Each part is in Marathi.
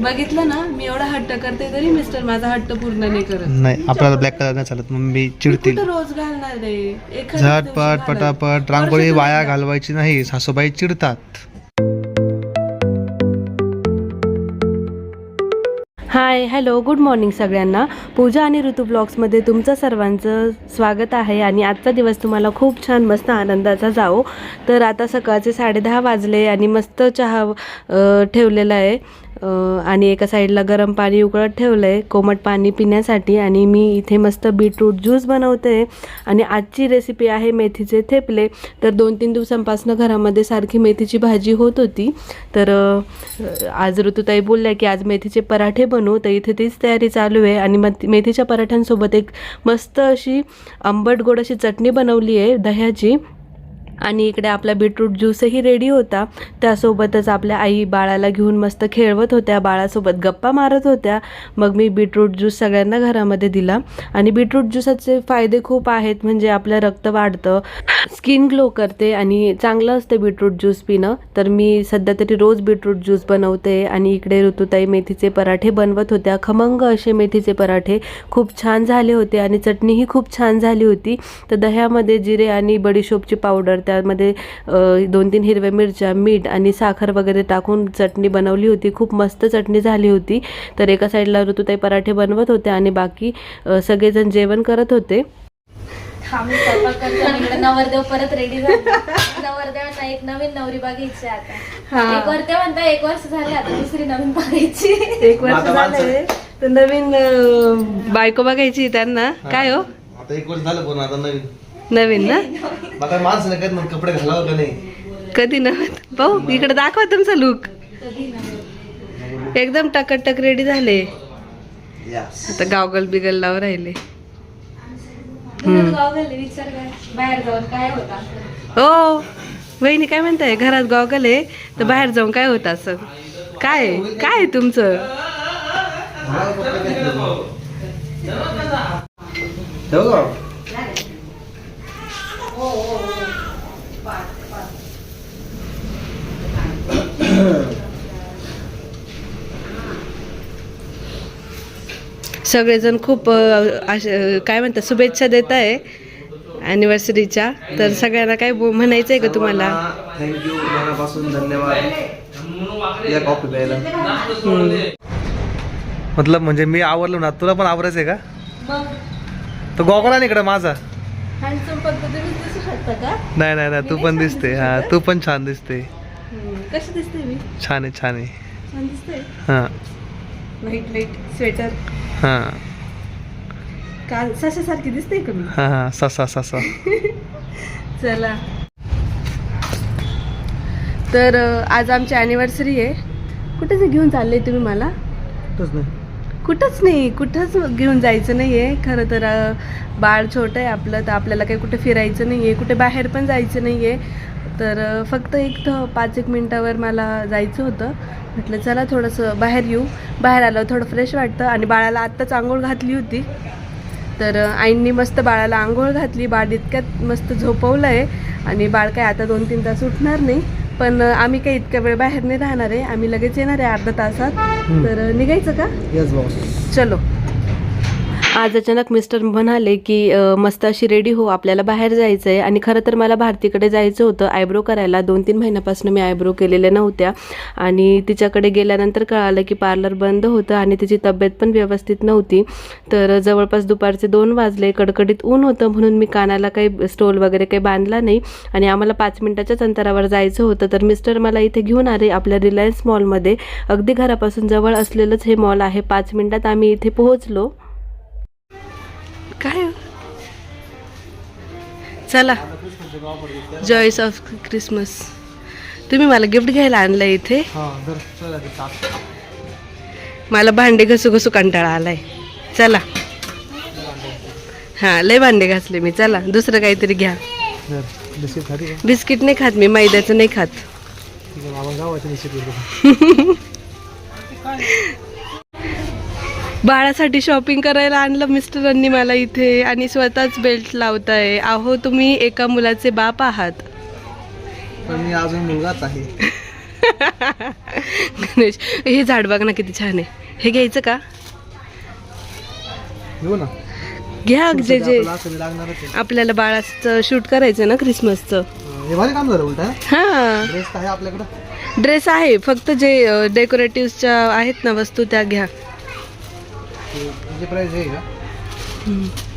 बघितलं ना मी एवढा हट्ट करते तरी मिस्टर माझा हट्ट पूर्ण नाही करत. नाही आपल्याला ब्लॅक कलर नाही चालत मम्मी चिडतील. कुठं रोज घालणार दिवशी झटपट. पटापट रांगोळी वर्षातून वाया एकदा. घालवायची नाही सासूबाई चिडतात. हाय हॅलो गुड मॉर्निंग सगळ्यांना. पूजा आणि ऋतू ब्लॉग्समध्ये तुमचं सर्वांचं स्वागत आहे आणि आजचा दिवस तुम्हाला खूप छान मस्त आनंदाचा जाओ तर आता सकाळचे साडेदहा वाजले आणि मस्त चहा अ, ठेवलेला आहे. आणि एका साईडला गरम पाणी उकळत ठेवलं आहे कोमट पाणी पिण्यासाठी आणि मी इथे मस्त बीटरूट ज्यूस बनवते आणि आजची रेसिपी आहे मेथीचे थेपले. तर दोन तीन दिवसांपासून घरामध्ये सारखी मेथीची भाजी होत होती. तर आज ऋतुताई बोलल्या की आज मेथीचे पराठे बनवू तर इथे तीच तयारी चालू आहे आणि मग मेथीच्या पराठ्यांसोबत एक मस्त अशी आंबट गोड अशी चटणी बनवली आहे दह्याची. आणि इकडे आपला बीटरूट ज्यूसही रेडी होता. त्यासोबतच आपल्या आई बाळाला घेऊन मस्त खेळवत होत्या. बाळासोबत गप्पा मारत होत्या. मग मी बीटरूट ज्यूस सगळ्यांना घरामध्ये दिला. आणि बीटरूट ज्यूसाचे फायदे खूप आहेत. म्हणजे आपलं रक्त वाढतं. स्किन ग्लो करते आणि चांगलं असते बीटरूट ज्यूस पिणं. तर मी सध्या तरी रोज बीटरूट ज्यूस बनवते आणि इकडे ऋतुताई मेथीचे पराठे बनवत होत्या. खमंग असे मेथीचे पराठे खूप छान झाले होते आणि चटणीही खूप छान झाली होती. तर दह्यामध्ये जिरे आणि बडीशोपची पावडर त्यामध्ये दोन तीन हिरव्या मिरच्या मीठ आणि साखर वगैरे टाकून चटणी बनवली होती. खूप मस्त चटणी झाली होती. तर एका साईडला ऋतुताई पराठे बनवत होते आणि बाकी सगळेजण जेवण करत होते. आम्ही स्वयंपाक करतो. आणि इकडे नवरदेव परत रेडी झाला. नवरदेवांना एक नवीन नवरी बघायची आता. एक वर्ष म्हणता एक वर्ष झाले आता दुसरी नवीन बघायची. एक वर्ष झालंय तर नवीन बायको बघायची त्यांना. काय हो? आता एक वर्ष झालं पण आता नवीन. नवीन ना? आता माणसं नाही मग कपडे घालावं का नाही? कधी नव्हत? भाऊ इकडे दाखवा तुमचा लुक एकदम टकटक रेडी झाले. आता गावगल बिगल लावून राहिले गाव गेले विचार काय बाहेर जाऊन काय होता हो वहिनी काय म्हणताय? घरात गॉगल आहे तर बाहेर जाऊन काय होत असं? काय? काय आहे तुमचं? सगळेजण खूप काय म्हणतात शुभेच्छा देत आहे अॅनिव्हर्सरीच्या तर सगळ्यांना काय म्हणायचं आहे का तुम्हाला? थँक्यू मनापासून धन्यवाद. या कॉफी प्यायला. मतलब म्हणजे मी आवडलो ना तुला पण आवडायचंय का? तो गॉगल इकडे माझा. नाही नाही नाही तू पण दिसते. हा तू पण छान दिसते. कशी दिसते मी? छान आहे छान आहे. छान दिसते? हा. व्हाईट व्हाईट स्वेटर हा. काल सशासारखी दिसते का मी? हा हा. ससा ससा चला. तर आज आमची अॅनिव्हर्सरी आहे. कुठे जे घेऊन चालले तुम्ही मला? कुठंच नाही. कुठंच घेऊन जायचं नाही आहे खरं तर बाळ छोटं आहे आपलं तर आपल्याला काही कुठे फिरायचं नाही आहे कुठे बाहेर पण जायचं नाही आहे तर फक्त एक तर पाच एक मिनटावर मला जायचं होतं. म्हटलं चला थोडंसं बाहेर येऊ. बाहेर आलं थोडं फ्रेश वाटतं आणि बाळाला आत्ताच आंघोळ घातली होती. तर आईंनी मस्त बाळाला आंघोळ घातली. बाळ इतक्यात मस्त झोपवलं आहे आणि बाळ काय आता दोन तीन तास उठणार नाही. पण आम्ही काही इतक्या वेळ बाहेर नाही राहणार आहे. आम्ही लगेच येणार आहे अर्धा तासात. तर निघायचं का? येस बॉस चलो. आज अचानक मिस्टर म्हणाले की मस्ताशी मस्त अशी रेडी हो आपल्याला बाहेर जायचं आहे आणि खरं तर मला भारतीकडे जायचं होतं. आयब्रो करायला दोन तीन महिन्यापासून मी आयब्रो केलेल्या नव्हत्या. आणि तिच्याकडे गेल्यानंतर कळालं की पार्लर बंद होतं आणि तिची तब्येत पण व्यवस्थित नव्हती. तर जवळपास दुपारचे दोन वाजले. कडकडीत ऊन होतं म्हणून मी कानाला काही स्टोल वगैरे काही बांधला नाही. आणि आम्हाला पाच मिनिटाच्याच अंतरावर जायचं होतं. तर मिस्टर मला इथे घेऊन आले आपल्या रिलायन्स मॉलमध्ये अगदी घरापासून जवळ असलेलंच हे मॉल आहे. पाच मिनिटात आम्ही इथे पोहोचलो. काय हो? चला. जॉईस ऑफ क्रिसमस तुम्ही मला गिफ्ट घ्यायला आणलं इथे. हा. मला भांडे घसू घसू कंटाळा आलाय. चला. हां लय भांडे घासले मी. चला दुसरं काहीतरी घ्या. बिस्किट नाही खात मी मैद्याचं नाही खात. बाळासाठी शॉपिंग करायला आणलं मिस्टरांनी मला इथे आणि स्वतःच बेल्ट लावताय. अहो तुम्ही एका मुलाचे बाप आहात. मी अजून मुलगाच आहे. गणेश हे झाड बघ ना किती छान आहे. हे घ्यायचं का? घेऊ ना. घ्या जे जे आपल्याला असं लागणारच आहे. आपल्याला बाळाचं शूट करायचं ना क्रिसमसचं अं, हे भारी काम झालं उलट हा? ड्रेस आहे आपल्याकडं? ड्रेस आहे फक्त जे डेकोरेटिव्हच्या आहेत ना वस्तू त्या घ्या. म्हणजे प्राइस आहे का?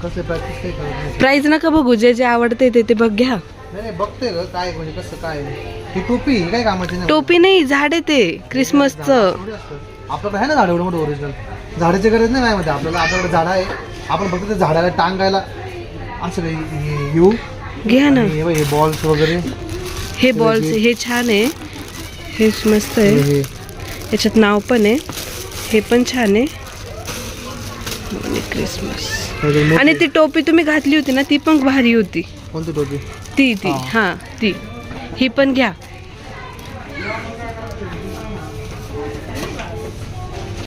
कसं प्रॅक्टिस करत प्राईज नका बघू जे जे आवडते ते ते बघ घ्या. नाही नाही बघते ग काय म्हणजे कसं काय ही टोपी ही काय कामाची नाही. टोपी नाही झाड आहे ते क्रिसमसचं थोडी असतं. आपल्याकडे आहे ना झाड एवढं मोठं ओरिजिनल झाडाची गरज नाही माझ्यामध्ये. आपल्याला आपल्याकडे झाड आहे. आपण फक्त ते झाडाला टांगायला असं काही हे घेऊ. घ्या ना. आणि हे बघ, हे बॉल्स वगैरे. हे बॉल्स हे छान आहे. हे मस्त हे आहे. हे. याच्यात नाव पण आहे. हे पण छान आहे. आणि क्रिसमस आणि ती टोपी तुम्ही घातली होती ना ती पण भारी होती. कोणती टोपी? ती ती. हा ती. ही पण घ्या.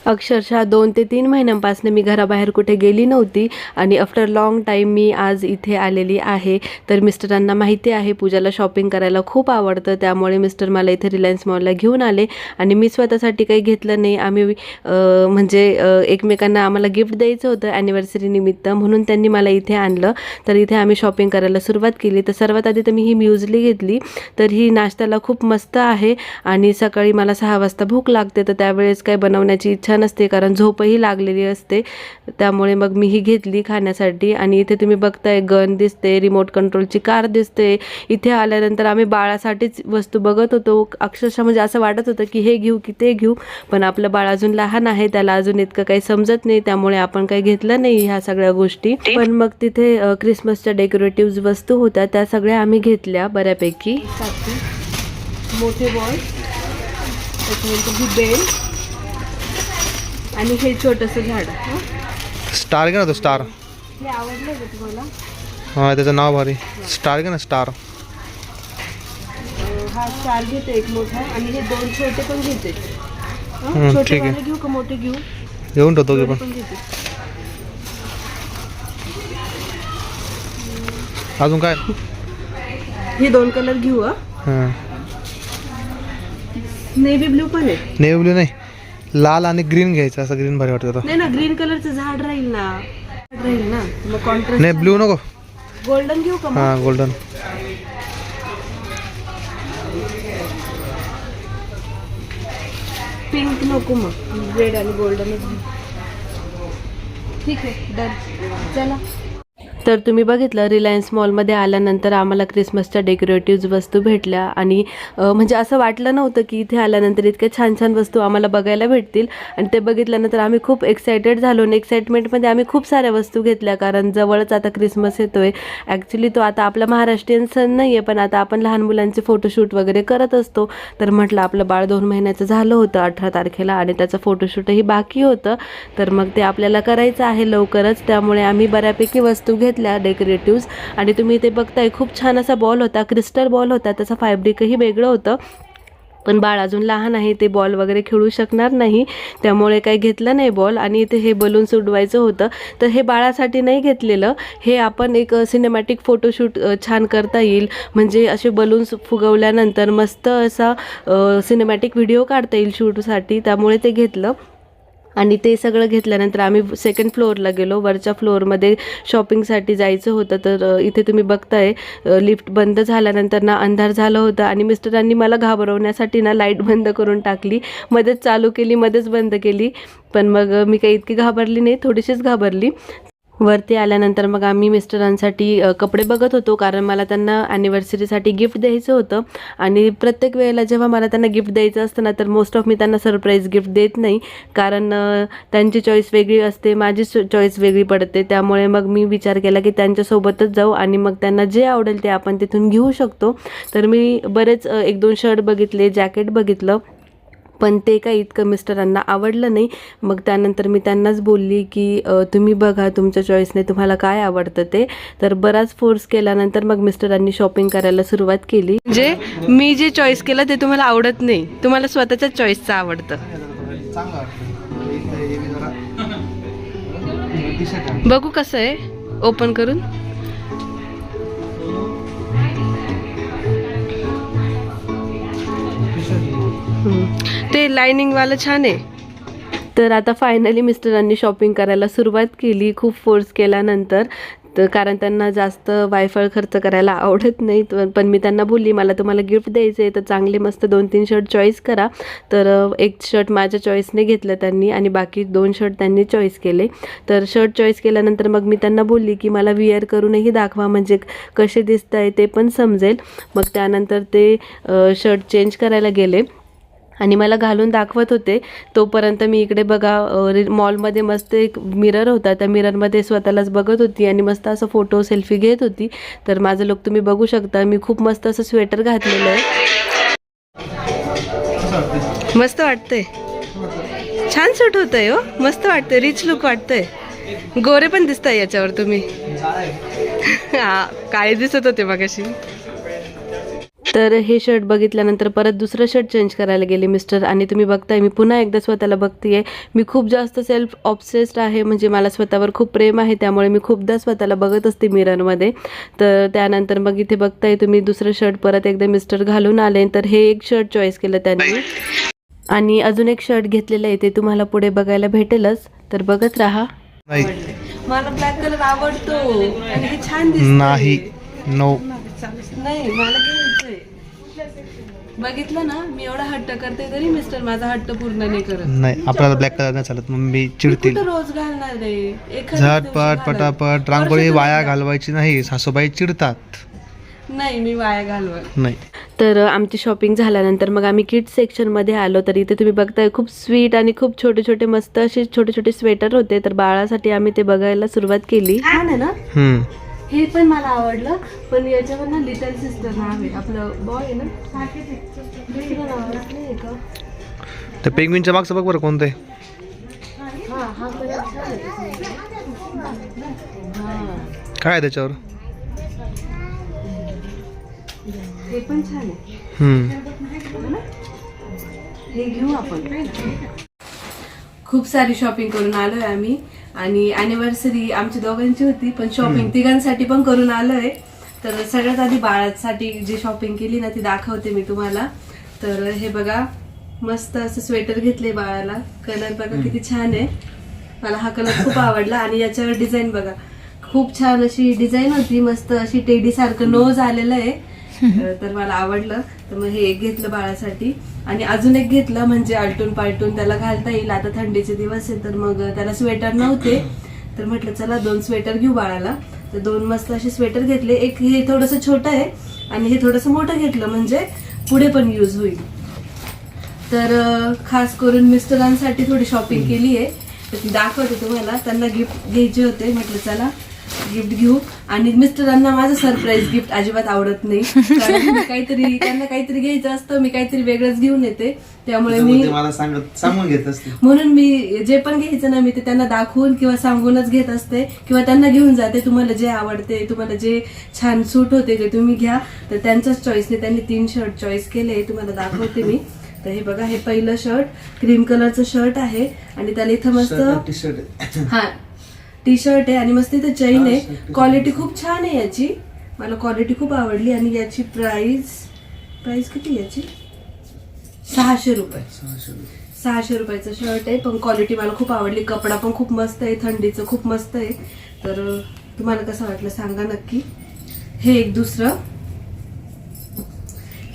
अक्षरशः दोन ते तीन महिन्यांपासून मी घराबाहेर कुठे गेली नव्हती आणि आफ्टर लॉंग टाईम मी आज इथे आलेली आहे. तर मिस्टरांना माहिती आहे पूजाला शॉपिंग करायला खूप आवडतं त्यामुळे मिस्टर मला इथे रिलायन्स मॉलला घेऊन आले आणि मी स्वतःसाठी काही घेतलं नाही. आम्ही म्हणजे एकमेकांना आम्हाला गिफ्ट द्यायचं होतं ॲनिव्हर्सरी निमित्त म्हणून त्यांनी मला इथे आणलं. तर इथे आम्ही शॉपिंग करायला सुरुवात केली. तर सर्वात आधी तर मी ही म्युझली घेतली. तर ही नाश्त्याला खूप मस्त आहे आणि सकाळी मला सहा वाजता भूक लागते. तर त्यावेळेस काय बनवण्याची इच्छा नसते कारण झोपही लागलेली असते. त्यामुळे मग मी ही घेतली खाण्यासाठी आणि इथे तुम्ही बघताय गन दिसते रिमोट कंट्रोलची कार दिसते. इथे आल्यानंतर आम्ही बाळासाठीच वस्तू बघत होतो. अक्षरशः म्हणजे असं वाटत होतं की हे घेऊ की ते घेऊ पण आपलं बाळ अजून लहान आहे त्याला अजून इतकं काही समजत नाही त्यामुळे आपण काही घेतलं नाही ह्या सगळ्या गोष्टी. पण मग तिथे क्रिसमसच्या डेकोरेटिव्ह वस्तू होत्या त्या सगळ्या आम्ही घेतल्या बऱ्यापैकी. मोठे बॉल त्याच्यानंतर ही बेल आणि हे छोटंसं झाड? स्टार घे ना तो स्टार. हे आवडलं का तुम्हाला? हा त्याचं नाव भारी. स्टार घे ना स्टार. हा स्टार घेते एक मोठा आणि हे दोन छोटे पण घेते. हं? छोटे ठीक आहे. वाले घेऊ का मोठे घेऊ? घेऊन ठेवतो की दोन्ही पण. पण घेते. अजून काय? हे दोन कलर घेऊ हा. नेव्ही ब्लू पण आहे. नेव्ही ब्ल्यू नाही. लाल आणि ग्रीन घ्यायचं असं ग्रीन भारी वाटतं नाही ना ग्रीन कलरचं झाड राहील ना. राहील ना. मग कॉन्ट्रास्ट नाही ब्ल्यू नको. गोल्डन घेऊ का मग? हां गोल्डन पिंक नको मग. रेड आणि गोल्डनच ठीक आहे डन चला. तर तुम्ही बघितलं रिलायन्स मॉलमध्ये आल्यानंतर आम्हाला क्रिसमसच्या डेकोरेटिव्ह वस्तू भेटल्या आणि म्हणजे असं वाटलं नव्हतं की इथे आल्यानंतर इतक्या छान छान वस्तू आम्हाला बघायला भेटतील. आणि ते बघितल्यानंतर आम्ही खूप एक्सायटेड झालो आणि एक्साइटमेंटमध्ये आम्ही खूप साऱ्या वस्तू घेतल्या कारण जवळच आता क्रिसमस येतोय. ॲक्च्युली तो आता आपला महाराष्ट्रीयन सण नाही आहे पण आता आपण लहान मुलांचे फोटोशूट वगैरे करत असतो. तर म्हटलं आपलं बाळ दोन महिन्याचं झालं होतं अठरा तारखेला आणि त्याचं फोटोशूटही बाकी होतं. तर मग ते आपल्याला करायचं आहे लवकरच. त्यामुळे आम्ही बऱ्यापैकी वस्तू घेतल्या डेकोरेटिव्ज आणि तुम्ही ते बघताय खूप छान असा बॉल होता क्रिस्टल बॉल होता त्याचं फॅब्रिकही वेगळं होतं. पण बाळ अजून लहान आहे ते बॉल वगैरे खेळू शकणार नाही. त्यामुळे काही घेतलं नाही बॉल आणि इथे हे बलून्स उडवायचं होतं. तर हे बाळासाठी नाही घेतलेलं. हे आपण एक सिनेमॅटिक फोटोशूट छान करता येईल. म्हणजे असे बलून्स फुगवल्यानंतर मस्त असा सिनेमॅटिक व्हिडिओ काढता येईल शूटसाठी. त्यामुळे ते घेतलं. आणि ते सगळं घेतल्यानंतर आम्ही सेकंड फ्लोअरला गेलो. वरच्या फ्लोअरमध्ये शॉपिंगसाठी जायचं होतं. तर इथे तुम्ही बघताय लिफ्ट बंद झाल्यानंतर ना अंधार झालं होतं. आणि मिस्टरांनी मला घाबरवण्यासाठी ना लाइट बंद करून टाकली. मध्येच चालू केली मध्येच बंद केली. पण मग मी काही इतकी घाबरली नाही. थोडीशीच घाबरली. वरती आल्यानंतर मग आम्ही मिस्टरांसाठी कपडे बघत होतो. कारण मला त्यांना ॲनिव्हर्सरीसाठी गिफ्ट द्यायचं होतं. आणि प्रत्येक वेळेला जेव्हा मला त्यांना गिफ्ट द्यायचं असतं ना तर मोस्ट ऑफ मी त्यांना सरप्राईज गिफ्ट देत नाही. कारण त्यांची चॉईस वेगळी असते माझी चॉईस वेगळी पडते. त्यामुळे मग मी विचार केला की त्यांच्यासोबतच जाऊ आणि मग त्यांना जे आवडेल ते आपण तिथून घेऊ शकतो. तर मी बरेच एक दोन शर्ट बघितले जॅकेट बघितलं. पण ते काही इतकं मिस्टरांना आवडलं नाही. मग त्यानंतर मी त्यांनाच बोलली की तुम्ही बघा तुमच्या चॉईसने तुम्हाला काय आवडतं ते. तर बराच फोर्स केल्यानंतर मग मिस्टरांनी शॉपिंग करायला सुरुवात केली. म्हणजे मी जे चॉईस केलं ते तुम्हाला आवडत नाही. तुम्हाला स्वतःच्याच चॉईसचं आवडतं. बघू कसं आहे. ओपन करून. ते लायनिंगवालं छान आहे? तर आता फायनली मिस्टरांनी शॉपिंग करायला सुरुवात केली. खूप फोर्स केल्यानंतर. तर कारण त्यांना जास्त वायफळ खर्च करायला आवडत नाही. पण मी त्यांना बोलली मला तुम्हाला गिफ्ट द्यायचं आहे तर चांगले मस्त दोन तीन शर्ट चॉईस करा. तर एक शर्ट माझ्या चॉईसने घेतलं त्यांनी आणि बाकी दोन शर्ट त्यांनी चॉईस केले. तर शर्ट चॉईस केल्यानंतर मग मी त्यांना बोलली की मला वियर करूनही दाखवा म्हणजे कसे दिसत आहे ते पण समजेल. मग त्यानंतर ते शर्ट चेंज करायला गेले. आणि मला घालून दाखवत होते. तोपर्यंत मी इकडे बघा रि- मॉलमध्ये मस्त एक मिरर होता. त्या मिररमध्ये स्वतःलाच बघत होती आणि मस्त असं फोटो सेल्फी घेत होती. तर माझं लुक तुम्ही बघू शकता. मी खूप मस्त असं स्वेटर घातलेलं आहे. मस्त वाटतंय. छान सूट होतंय हो. मस्त वाटतंय. रिच लुक वाटतंय. गोरे पण दिसताय याच्यावर तुम्ही. हा काळे दिसत होते मगाशी. तर हे शर्ट बघितल्यानंतर परत दुसरं शर्ट चेंज करायला गेले मिस्टर आणि तुम्ही बघताय मी पुन्हा एकदा स्वतःला बघतीये. मी खूप जास्त सेल्फ ऑब्सेस्ड आहे. म्हणजे मला स्वतःवर खूप प्रेम आहे. त्यामुळे मी खूपदा स्वतःला बघत असते मिररमध्ये तर त्यानंतर मग इथे बघताय तुम्ही दुसरं शर्ट परत एकदा मिस्टर घालून आले. तर हे एक शर्ट चॉईस केलं त्यांनी. आणि अजून एक शर्ट घेतलेलं आहे. ते तुम्हाला पुढे बघायला भेटेलच. तर बघत राहा. नाही. मला ब्लॅक कलर आवडतो. आणि हे छान नाही. नो नाही मला बघितलं ना मी एवढा हट्ट करते तरी मिस्टर माझा हट्ट पूर्ण नाही करत. नाही आपल्याला ब्लॅक कलर नाही चालत मम्मी चिडतील. कुठं रोज घालणार एखाद्या दिवशी झटपट. पटापट रांगोळी वर्षातून वाया. घालवायची नाही सासूबाई चिडतात. नाही मी वाया घालवत. नाही. तर अ, आमची शॉपिंग झाल्यानंतर मग आम्ही किड्स सेक्शनमध्ये आलो तर इथे तुम्ही बघताय खूप स्वीट आणि खूप छोटे छोटे मस्त असे छोटे छोटे स्वेटर होते तर बाळासाठी आम्ही ते बघायला सुरुवात केली. छान आहे ना? हम्म. हे पण मला आवडलं पण याच्यावर ना लिटल सिस्टर नाव आहे. आपलं बॉय आहे ना? नाही का तर पेंग्विनच्या मागचं बघ बरं कोणतं आहे. हा हा कलर छान आहे. हा काय आहे त्याच्यावर? हे पण छान आहे. हम्म. हे घेऊ आपण. खूप सारी शॉपिंग करून आलोय आम्ही. आणि अॅनिव्हर्सरी आमच्या दोघांची होती पण शॉपिंग तिघांसाठी पण करून आलोय. तर सगळ्यात आधी बाळासाठी जी शॉपिंग केली ना ती दाखवते मी तुम्हाला. तर हे बघा मस्त असं स्वेटर घेतले बाळाला. कलर बघा किती छान आहे. मला हा कलर खूप आवडला. आणि याच्यावर डिझाईन बघा. खूप छान अशी डिझाईन होती. मस्त अशी टेडी सारखं नोज आलेलं आहे. तर मला आवडलं. तर मग हे एक घेतलं बाळासाठी. आणि अजून एक घेतलं म्हणजे आलटून पालटून त्याला घालता येईल. आता थंडीचे दिवस आहे तर मग त्याला स्वेटर नव्हते. तर म्हटलं चला दोन स्वेटर घेऊ बाळाला. तर दोन मस्त असे स्वेटर घेतले. एक हे थोडंसं छोटं आहे आणि हे थोडंसं मोठं घेतलं म्हणजे पुढे पण यूज होईल. तर खास करून मिस्टरांसाठी थोडी शॉपिंग केली आहे तर ती दाखवते तुम्हाला. त्यांना गिफ्ट घ्यायचे होते. म्हटलं चला गिफ्ट घेऊ. आणि मिस्टरांना माझं सरप्राईज गिफ्ट अजिबात आवडत नाही. काहीतरी त्यांना काहीतरी घ्यायचं असतं मी काहीतरी वेगळंच घेऊन येते. त्यामुळे मी मला सांगत सांगून घेत असते म्हणून मी जे पण घ्यायचं ना मी ते त्यांना दाखवून किंवा सांगूनच घेत असते. किंवा त्यांना घेऊन जाते तुम्हाला जे आवडते तुम्हाला जे छान सूट होते ते तुम्ही घ्या. तर त्यांच्याच चॉईसने त्यांनी तीन शर्ट चॉईस केले तुम्हाला दाखवते मी. तर हे बघा हे पहिलं शर्ट क्रीम कलरचं शर्ट आहे. आणि त्याला इथं मस्त हा टी शर्ट आहे आणि मस्त इथं चैन आहे. क्वालिटी खूप छान आहे याची. मला क्वालिटी खूप आवडली. आणि याची प्राइस प्राइस किती याची? सहाशे रुपये. सहाशे रुपयाचं शर्ट आहे. पण क्वालिटी मला खूप आवडली. कपडा पण खूप मस्त आहे. थंडीचं खूप मस्त आहे. तर तुम्हाला कसं वाटलं सांगा नक्की. हे एक दुसरं.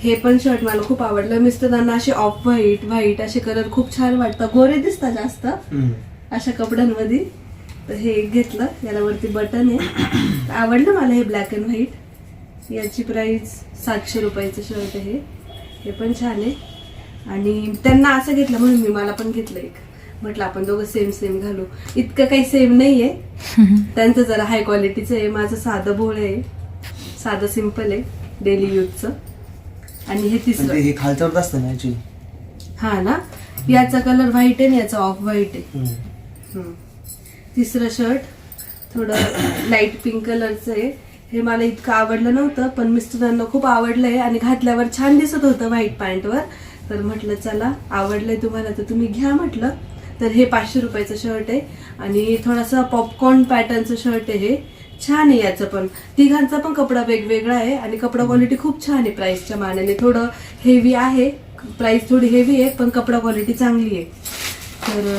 हे पण शर्ट मला खूप आवडलं. मिस्टरांना असे ऑफ व्हाईट व्हाईट असे कलर खूप छान वाटतात गोरे दिसतात जास्त. अशा कपड्यांमध्ये. हे एक घेतलं याला वरती बटन आहे. आवडलं मला हे ब्लॅक अँड व्हाईट याची प्राइस सातशे रुपयाचं शर्ट आहे. हे पण छान आहे. आणि त्यांना असं घेतलं म्हणून मी मला पण घेतलं एक. म्हटलं आपण दोघं सेम सेम घालू. इतकं काही सेम नाही आहे त्यांचं जरा हाय क्वालिटीचं आहे. माझं साधं भोळ आहे. साधं सिंपल आहे. डेली यूजचं आणि हे तिसरं. हे खालच्यावर असतं ना हा ना? याचा कलर व्हाईट आहे आणि याचा ऑफ व्हाईट आहे. हम्म. तिसरं शर्ट थोडं लाइट पिंक कलरचं आहे. हे मला इतकं आवडलं नव्हतं पण मिस्टरांना खूप आवडलं आहे आणि घातल्यावर छान दिसत होतं व्हाईट पॅन्टवर तर म्हटलं चला आवडलं आहे तुम्हाला तर तुम्ही घ्या म्हटलं. तर हे पाचशे रुपयाचं शर्ट आहे आणि थोडासा पॉपकॉर्न पॅटर्नचं शर्ट आहे हे. छान आहे याचं पण. तिघांचा पण कपडा वेगवेगळा आहे आणि कपडा क्वालिटी खूप छान आहे प्राइसच्या मानाने. थोडं हेवी आहे प्राईस थोडी हेवी आहे पण कपडा क्वालिटी चांगली आहे. तर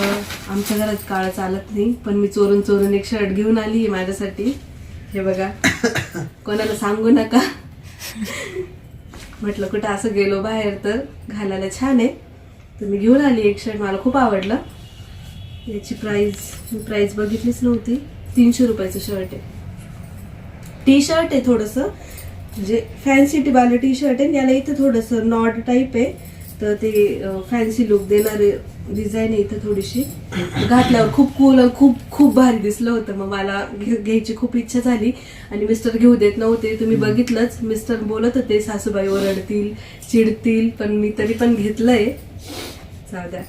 आमच्या घरात काळं चालत नाही. पण मी चोरून चोरून एक शर्ट घेऊन आली आहे माझ्यासाठी. हे बघा. कोणाला सांगू नका. म्हटलं कुठं असं गेलो बाहेर तर घालायला छान आहे. तर मी घेऊन आली एक शर्ट मला खूप आवडलं. याची प्राईस मी प्राईस बघितलीच नव्हती. तीनशे रुपयाचं शर्ट आहे. टी शर्ट आहे थोडंसं. म्हणजे फॅन्सी टिबालं टी शर्ट आहे आणि याला इथं थोडंसं नॉड टाईप आहे. तर ते फॅन्सी लुक देणारे डिझाईन आहे इथं थोडीशी. घातल्यावर खूप कूल खूप खूप भारी दिसलं होतं. मग मला घे- घ्यायची खूप इच्छा झाली. आणि मिस्टर घेऊ देत नव्हते. तुम्ही बघितलंच. मिस्टर बोलत होते सासूबाई ओरडतील चिडतील पण मी तरी पण घेतलंय. जाऊ द्या.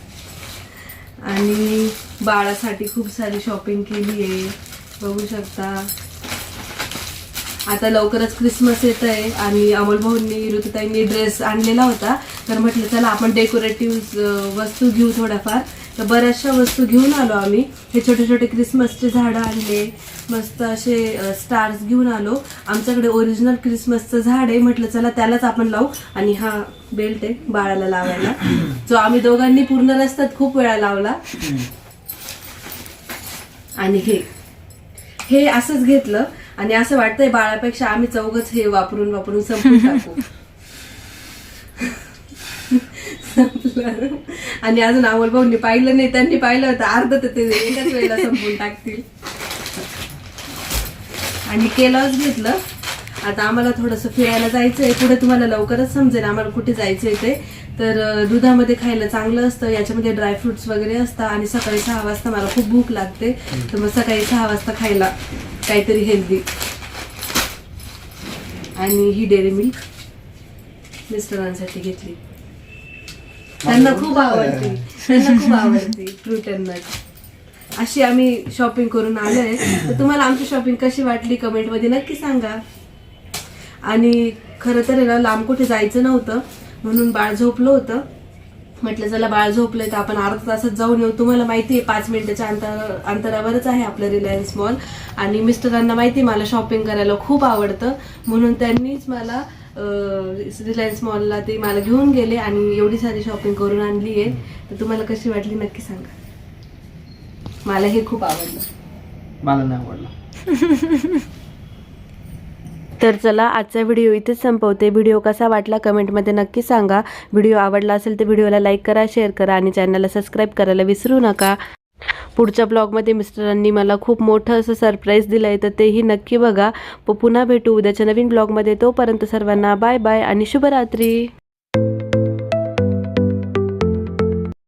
आणि बाळासाठी खूप सारी शॉपिंग केली आहे बघू शकता. आता लवकरच क्रिसमस येत आहे आणि अमोल भाऊंनी ऋतुताईंनी ड्रेस आणलेला होता. तर म्हटलं चला आपण डेकोरेटिव्ह वस्तू घेऊ थोड्याफार. तर बऱ्याचशा वस्तू घेऊन आलो आम्ही. हे छोटे छोटे क्रिसमसचे झाडं आणले मस्त असे स्टार्स घेऊन आलो. आमच्याकडे ओरिजिनल क्रिसमसचं झाड आहे. म्हटलं चला त्यालाच आपण लावू. आणि हा बेल्ट आहे बाळाला लावायला. जो आम्ही दोघांनी पूर्ण रस्त्यात खूप वेळा लावला. आणि हे हे असंच घेतलं. आणि असं वाटतंय बाळापेक्षा आम्ही चौघच हे वापरून वापरून संपून टाकू. आणि अजून अमोल भाऊंनी पाहिलं नाही त्यांनी पाहिलं होतं. अर्ध तर ते एकाच वेळेला संपून टाकतील. आणि केलंच घेतलं. आता आम्हाला थोडंसं फिरायला जायचं आहे पुढे तुम्हाला लवकरच समजेल आम्हाला कुठे जायचं आहे ते. तर दुधामध्ये खायला चांगलं असतं. याच्यामध्ये ड्रायफ्रुट्स वगैरे असतात. आणि सकाळी सहा वाजता मला खूप भूक लागते. तर मग सकाळी सहा वाजता खायला. काहीतरी हेल्दी आणि ही डेअरी मिल्क मिस्टरांसाठी घेतली. त्यांना खूप आवडते. त्यांना खूप आवडते. फ्रूट अँड नट अशी आम्ही शॉपिंग करून आलोय. तर तुम्हाला आमची शॉपिंग कशी वाटली कमेंटमध्ये नक्की सांगा. आणि खरं तर ना लांब कुठे जायचं नव्हतं म्हणून बाळ झोपलं होतं. म्हटलं चला बाळ झोपलंय तर आपण अर्धा तासात जाऊन येऊ. तुम्हाला माहिती आहे पाच मिनिटाच्या अंतर अंतरावरच आहे आपलं रिलायन्स मॉल. आणि मिस्टरांना माहिती आहे मला शॉपिंग करायला खूप आवडतं. म्हणून त्यांनीच मला रिलायन्स मॉलला ते मला घेऊन गेले आणि एवढी सारी शॉपिंग करून आणली आहे. तर तुम्हाला कशी वाटली नक्की सांगा. मला हे खूप आवडलं. मला नाही आवडला. तर चला आजचा व्हिडिओ इथेच संपवते. व्हिडिओ कसा वाटला कमेंटमध्ये नक्की सांगा. व्हिडिओ आवडला असेल तर व्हिडिओला लाईक करा शेअर करा आणि चॅनलला सबस्क्राईब करायला विसरू नका. पुढच्या ब्लॉगमध्ये मिस्टरांनी मला खूप मोठं असं सरप्राईज दिलं आहे तर तेही नक्की बघा. प पुन्हा भेटू उद्याच्या नवीन ब्लॉगमध्ये तोपर्यंत सर्वांना बाय बाय आणि शुभरात्री.